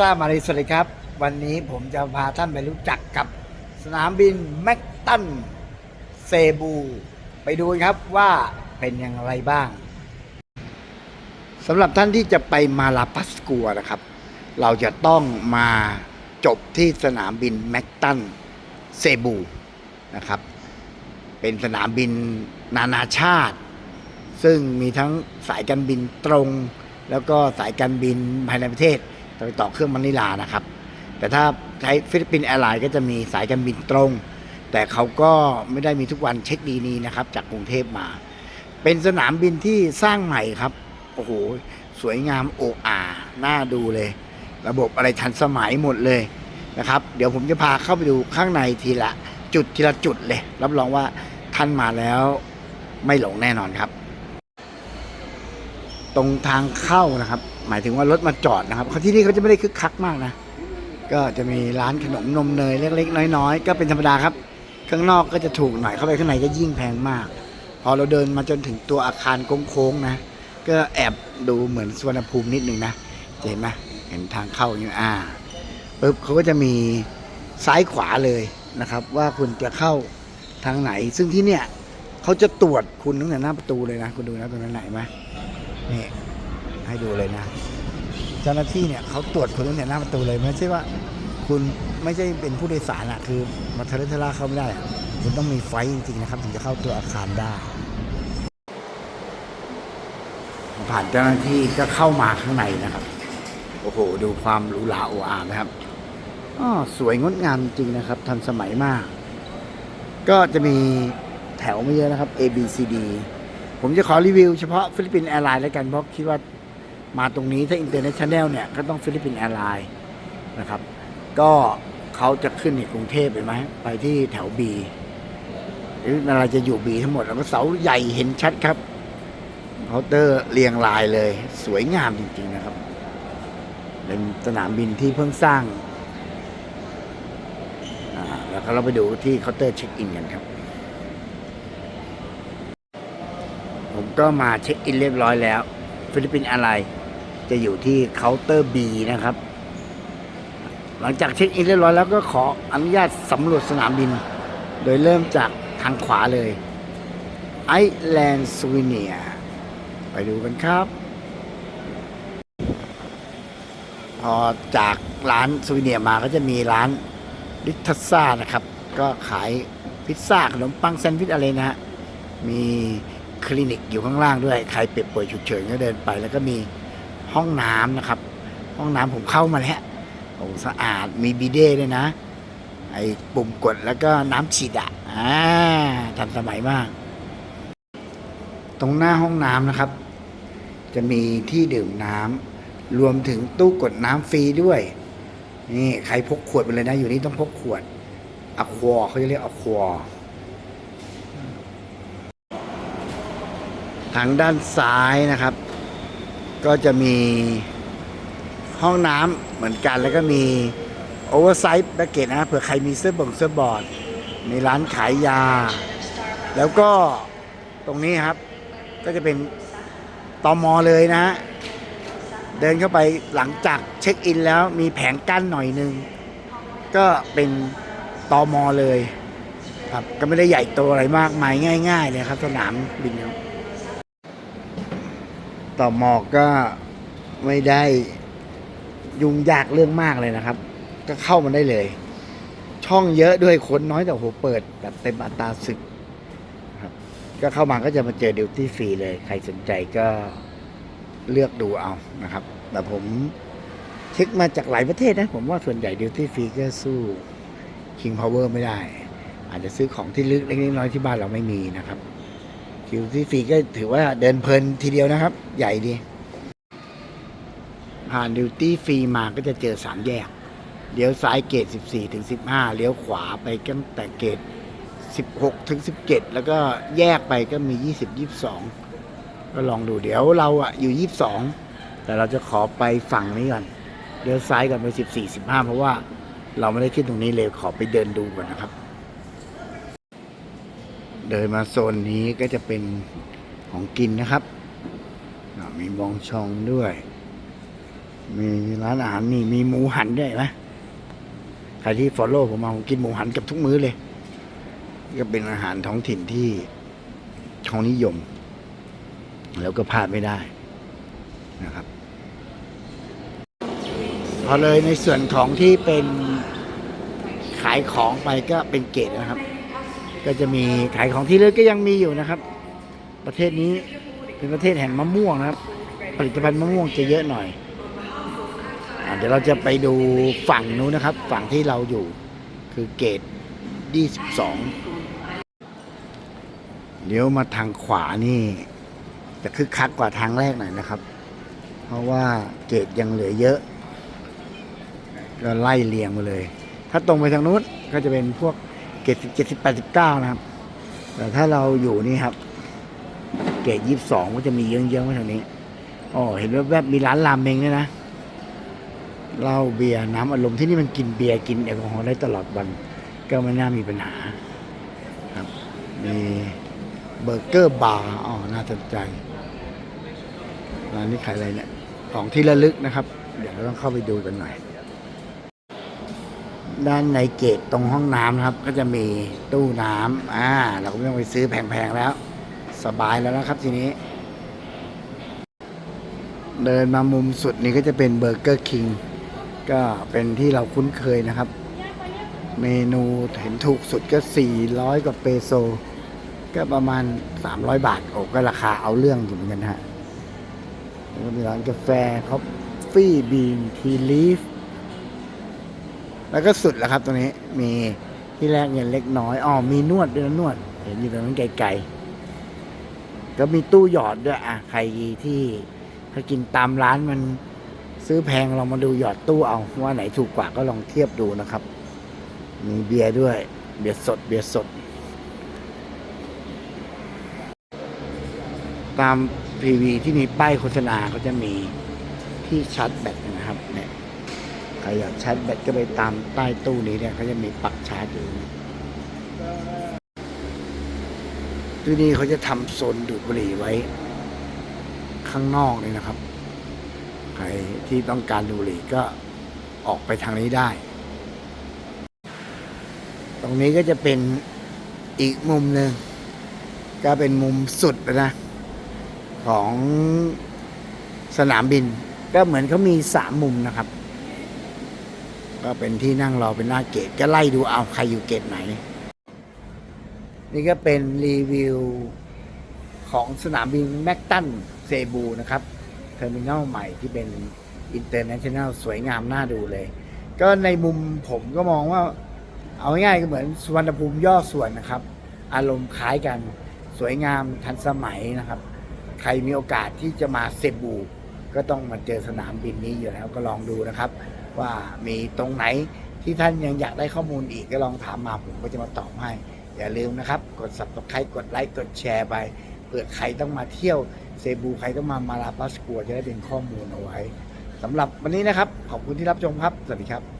ซ่ามารีสวัสดีครับ วันนี้ผมจะพาท่านไปรู้จักกับสนามบินแม็กตันเซบู ไปดูครับว่าเป็นอย่างไรบ้างสำหรับท่านที่จะไปมาลาปัสกัวนะครับ เราจะต้องมาจบที่สนามบินแม็กตันเซบูนะครับ เป็นสนามบินนานาชาติ ซึ่งมีทั้งสายการบินตรง แล้วก็สายการบินภายในประเทศ ไปต่อเครื่องมะนิลานะครับ แต่ถ้าใช้ฟิลิปปินส์แอร์ไลน์ก็จะมีสายการบินตรง แต่เขาก็ไม่ได้มีทุกวันเช็คดีนี้นะครับ จากกรุงเทพมา เป็นสนามบินที่สร้างใหม่ครับโอ้โหสวยงามโอ้อาน่าดูเลย ระบบอะไรทันสมัยหมดเลยนะครับ เดี๋ยวผมจะพาเข้าไปดูข้างในทีละจุดทีละจุดเลย รับรองว่าท่านมาแล้วไม่หลงแน่นอนครับ ตรงทางเข้านะครับ หมายถึงว่ารถมาจอดนะครับเขาที่นี่เขาจะไม่ได้คึกคักมากนะ ก็จะมีร้านขนมนมเนยเล็กๆ น้อยๆ ก็เป็นธรรมดาครับ ข้างนอกก็จะถูกหน่อยเข้าไปข้างในก็ยิ่งแพงมาก พอเราเดินมาจนถึงตัวอาคารโค้งๆนะ ก็แอบดูเหมือนสวนภูมินิดนึงนะจะเห็นไหมเห็นทางเข้าอย่างอ่าปุ๊บเขาก็จะมีซ้ายขวาเลยนะครับ ว่าคุณจะเข้าทางไหน ซึ่งที่เนี่ยเขาจะตรวจคุณตั้งแต่หน้าประตูเลยนะ คุณดูนะตรงนั้นไหนไหมนี่ ให้ดูเลยนะเจ้าหน้าที่เนี่ยเขาตรวจคุณตั้งแต่หน้าประตูเลยไม่ใช่ว่า คุณไม่ใช่เป็นผู้โดยสารอะคือมาทะเลทะลาเข้าไม่ได้ คุณต้องมีไฟจริงๆนะครับ ถึงจะเข้าตัวอาคารได้ ผ่านเจ้าหน้าที่ก็เข้ามาข้างในนะครับ โอ้โห ดูความหรูหราโออานะครับอ๋อสวยงดงามจริงนะครับ ทันสมัยมาก ก็จะมีแถวไม่เยอะนะครับ A B C D ผมจะขอรีวิวเฉพาะฟิลิปปินส์แอร์ไลน์แล้วกันเพราะคิดว่า มาตรงนี้ถ้าอินเตอร์เนชั่นแนลเนี่ยก็ต้องฟิลิปปินส์แอร์ไลน์นะครับ ก็เขาจะขึ้นในกรุงเทพเห็นไหมไปที่แถว B หรืออะไรจะอยู่ B ทั้งหมด แล้วก็เสาใหญ่เห็นชัดครับเคาน์เตอร์เรียงรายเลย สวยงามจริงๆนะครับ เป็นสนามบินที่เพิ่งสร้างแล้วก็เราไปดูที่เคาน์เตอร์เช็คอินกันครับ ผมก็มาเช็คอินเรียบร้อยแล้ว ฟิลิปปินส์อะไร จะอยู่ที่เคาน์เตอร์ B นะครับ หลังจากเช็คอินเรียบร้อยแล้วก็ขออนุญาตสำรวจสนามบิน โดยเริ่มจากทางขวาเลยไอแลนด์สวีเนียไปดูกันครับพอจากร้านสวีเนียมาก็จะมีร้านลิทัสซ่านะครับ ก็ขายพิซซ่าขนมปังแซนด์วิชอะไรนะฮะมีคลินิกอยู่ข้างล่างด้วย ใครเปียกป่วยฉุกเฉินก็เดินไป แล้วก็มี ห้องน้ำนะครับ ห้องน้ำผมเข้ามาแล้วโอ้สะอาดมีบีเด้ด้วยนะ ไอ้ปุ่มกดแล้วก็น้ำฉีดอะอ่าทันสมัยมาก ตรงหน้าห้องน้ำนะครับ จะมีที่ดื่มน้ำรวมถึงตู้กดน้ำฟรีด้วย นี่ใครพกขวดไปเลยนะ อยู่นี่ต้องพกขวดอะควอเขาจะเรียกอะควอทางด้านซ้ายนะครับ ก็จะมีห้องน้ำเหมือนกันแล้วก็มีโอเวอร์ไซส์แบ็กเกจนะเผื่อใครมีเสื้อบ่งเสื้อบอร์ด มีร้านขายยา แล้วก็ตรงนี้ครับ ก็จะเป็นตอมอเลยนะฮะเดินเข้าไปหลังจากเช็คอินแล้วมีแผงกั้นหน่อยนึง ก็เป็นตอมอเลย ครับก็ไม่ได้ใหญ่โตอะไรมากมายง่าย ๆ เลยครับ สนามบินครับ ต่อหมอกก็ไม่ได้ยุ่งยากเรื่องมากเลยนะครับ ก็เข้ามาได้เลย ช่องเยอะด้วยคนน้อยแต่โหเปิดแบบเต็มอัตราศึกก็เข้ามาก็จะมาเจอดิวตี้ฟรีเลย ใครสนใจก็เลือกดูเอานะครับ แต่ผมเช็คมาจากหลายประเทศนะ ผมว่าส่วนใหญ่ดิวตี้ฟรีก็สู้ King Power ไม่ได้ อาจจะซื้อของที่ลึกเล็กๆน้อยๆที่บ้านเราไม่มีนะครับ ดิวตี้ฟรีก็ถือว่าเดินเพลินทีเดียวนะครับ ใหญ่ดี ผ่านดิวตี้ฟรีมาก็จะเจอสามแยก เลี้ยวซ้ายเกต 14 ถึง 15 เลี้ยวขวาไปตั้งแต่เกต 16 ถึง 17 แล้วก็แยกไปก็มี 20 22 ก็ลองดูเดี๋ยวเราอะอยู่ 22 แต่เราจะขอไปฝั่งนี้ก่อน เลี้ยวซ้ายก่อนไป 14 15 เพราะว่าเราไม่ได้ขึ้นตรงนี้เลยขอไปเดินดูก่อนนะครับ เดินมาโซนนี้ก็จะเป็นของกินนะครับ มีบองชองด้วย มีร้านอาหารนี่มีหมูหันด้วยนไหมใครที่ฟอลโล่ผมมาผมกินหมูหันกับทุกมื้อเลย ก็เป็นอาหารท้องถิ่นที่ชองนิยม แล้วก็พลาดไม่ได้นะครับ พอเลยในส่วนของที่เป็นขายของไปก็เป็นเกตนะครับ ก็จะมีขายของที่เลือกก็ยังมีอยู่นะครับ ประเทศนี้เป็นประเทศแห่งมะม่วงนะครับ ผลิตภัณฑ์มะม่วงจะเยอะหน่อยอเดี๋ยวเราจะไปดูฝั่งนู้นนะครับ ฝั่งที่เราอยู่คือเกต22เลี้ยวมาทางขวานี่ จะคึกคักกว่าทางแรกหน่อยนะครับ เพราะว่าเกตยังเหลือเยอะก็ไล่เรียงมาเลย ถ้าตรงไปทางนู้นก็จะเป็นพวก เกตสิบเจ็ดสิบแปดสิบเก้านะครับ แต่ถ้าเราอยู่นี่ครับ เกตยี่สิบสองก็จะมีเยอะๆไว้ทางนี้อ๋อเห็นแวบๆมีร้านรามเมงด้วยนะเหล้าเบียร์น้ำอารมณ์ที่นี่มันกินเบียร์กินแอลกอฮอล์ได้ตลอดวัน ก็ไม่น่ามีปัญหาครับมีเบอร์เกอร์บาร์อ๋อน่าสนใจร้านนี้ขายอะไรเนี่ยของที่ระลึกนะครับ เดี๋ยวเราต้องเข้าไปดูกันหน่อย ด้านในเกตตรงห้องน้ำนะครับ ก็จะมีตู้น้ำอ่า เราก็ไม่ต้องไปซื้อแพงๆแล้ว สบายแล้วนะครับทีนี้ เดินมามุมสุดนี้ก็จะเป็นเบอร์เกอร์คิงก็เป็นที่เราคุ้นเคยนะครับ เมนูเห็นถูกสุดก็ 400 กว่าเปโซ ก็ประมาณ 300 บาทโอ้ก็ราคาเอาเรื่องอยู่เหมือนกันฮะแล้วก็มีร้านกาแฟคอฟฟี่บีนทีลีฟ แล้วก็สุดแล้วครับตรงนี้มีที่แรกเงินเล็กน้อยอ๋อมีนวดด้วยนวด เห็นอยู่ตรงนั้นไกลๆก็มีตู้หยอดด้วยอะใครที่ถ้ากินตามร้านมันซื้อแพงลองมาดูหยอดตู้เอาว่าไหนถูกกว่าก็ลองเทียบดูนะครับ มีเบียร์ด้วย เบียร์สด เบียร์สด ตามทีวีที่มีป้ายโฆษณาก็จะมีที่ชาร์จแบตนะครับเนี่ย ใครอยากชาร์จแบตก็ไปตามใต้ตู้นี้เนี่ยเขาจะมีปลักชาร์จอยู่ที่นี่เขาจะทำโซนดูดบุหรี่ไว้ ข้างนอกเลยนะครับ ใครที่ต้องการดูดบุหรี่ก็ออกไปทางนี้ได้ ตรงนี้ก็จะเป็นอีกมุมหนึ่งก็เป็นมุมสุดนะ ของสนามบิน ก็เหมือนเขามีสามมุมนะครับ ก็เป็นที่นั่งรอเป็นหน้าเกตก็ไล่ดูเอาใครอยู่เกตไหน นี่ก็เป็นรีวิวของสนามบินแม็กตันเซบูนะครับเทอร์มินอลใหม่ที่เป็นอินเตอร์เนชั่นแนลสวยงามน่าดูเลย ก็ในมุมผมก็มองว่า เอาง่ายๆก็เหมือนสุวรรณภูมิย่อส่วนนะครับ อารมณ์คล้ายกันสวยงามทันสมัยนะครับ ใครมีโอกาสที่จะมาเซบู ก็ต้องมาเจอสนามบินนี้อยู่แล้วก็ลองดูนะครับ ว่ามีตรงไหนที่ท่านยังอยากได้ข้อมูลอีกก็ลองถามมาผมก็จะมาตอบให้ อย่าลืมนะครับ กด subscribe กดไลค์กดแชร์ไปเผื่อใครต้องมาเที่ยวเซบูใครต้องมามาลาปัสกัวจะได้เป็นข้อมูลเอาไว้สำหรับวันนี้นะครับ ขอบคุณที่รับชมครับ สวัสดีครับ